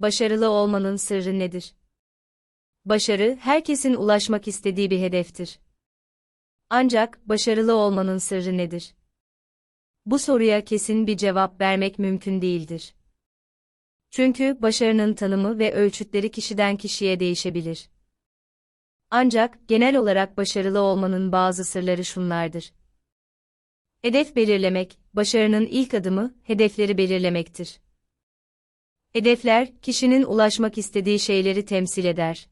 Başarılı olmanın sırrı nedir? Başarı, herkesin ulaşmak istediği bir hedeftir. Ancak, başarılı olmanın sırrı nedir? Bu soruya kesin bir cevap vermek mümkün değildir. Çünkü başarının tanımı ve ölçütleri kişiden kişiye değişebilir. Ancak, genel olarak başarılı olmanın bazı sırları şunlardır. Hedef belirlemek, başarının ilk adımı, hedefleri belirlemektir. Hedefler, kişinin ulaşmak istediği şeyleri temsil eder.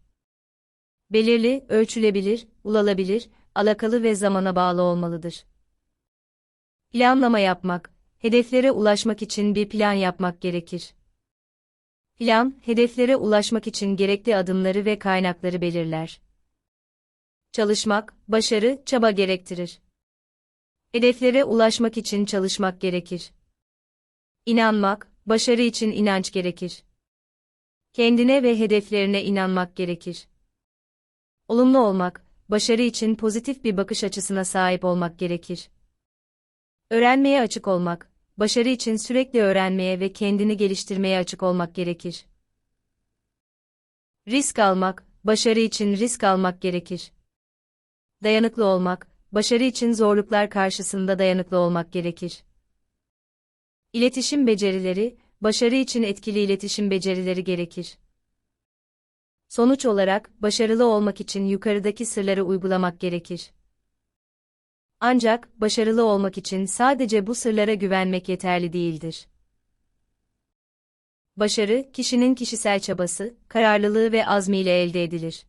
Belirli, ölçülebilir, ulaşılabilir, alakalı ve zamana bağlı olmalıdır. Planlama yapmak, hedeflere ulaşmak için bir plan yapmak gerekir. Plan, hedeflere ulaşmak için gerekli adımları ve kaynakları belirler. Çalışmak, başarı, çaba gerektirir. Hedeflere ulaşmak için çalışmak gerekir. İnanmak, başarı için inanç gerekir. Kendine ve hedeflerine inanmak gerekir. Olumlu olmak, başarı için pozitif bir bakış açısına sahip olmak gerekir. Öğrenmeye açık olmak, başarı için sürekli öğrenmeye ve kendini geliştirmeye açık olmak gerekir. Risk almak, başarı için risk almak gerekir. Dayanıklı olmak, başarı için zorluklar karşısında dayanıklı olmak gerekir. İletişim becerileri, başarı için etkili iletişim becerileri gerekir. Sonuç olarak, başarılı olmak için yukarıdaki sırları uygulamak gerekir. Ancak, başarılı olmak için sadece bu sırlara güvenmek yeterli değildir. Başarı, kişinin kişisel çabası, kararlılığı ve azmiyle elde edilir.